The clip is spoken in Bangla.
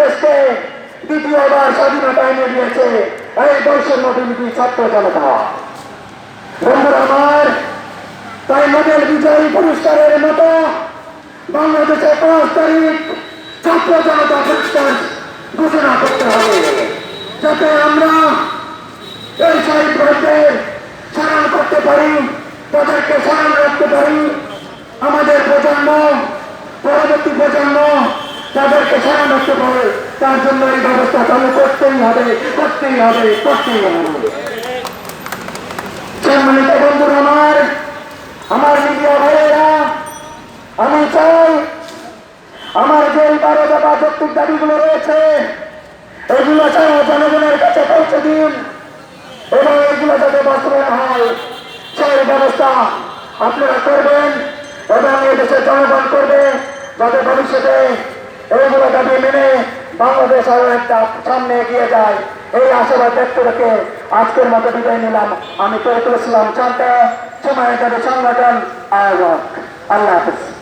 দেশকে দ্বিতীয়বার স্বাধীনতা এনে দিয়েছে এই বৈষম্য বিরোধী ছাত্র জনতা। বন্ধুরা আমার, তাই নোবেল বিজয়ী পুরস্কারের মতো বাংলাদেশে পাঁচ তারিখ ছাত্র জনতা পুরস্কার তাদেরকে স্মরণ রাখতে পারে তার জন্য এই ব্যবস্থা চালু করতেই হবে করতেই হবে করতেই হবে। সম্মানিত আমার আমার মিডিয়া ভাইয়েরা, আমি চাই আমার যে বারো দফা যৌক্তিক দাবিগুলো রয়েছে। এগুলো চাই জনগণের কাছে পৌঁছে দিন এবং এগুলো যাতে বাস্তবায়ন হয়, সেই ব্যবস্থা আপনারা করবেন এবং এদেশের জনগণ করবে, যাতে ভবিষ্যতে এইগুলো দাবি মেনে বাংলাদেশ আরও একটা সামনে এগিয়ে যায়, এই আশাবাদ ব্যক্ত রেখে আজকের মতো বিদায় নিলাম। আমি তরিকুল ইসলাম চান্তা সময় সংগঠন আয়োজক। আল্লাহ হাফিজ।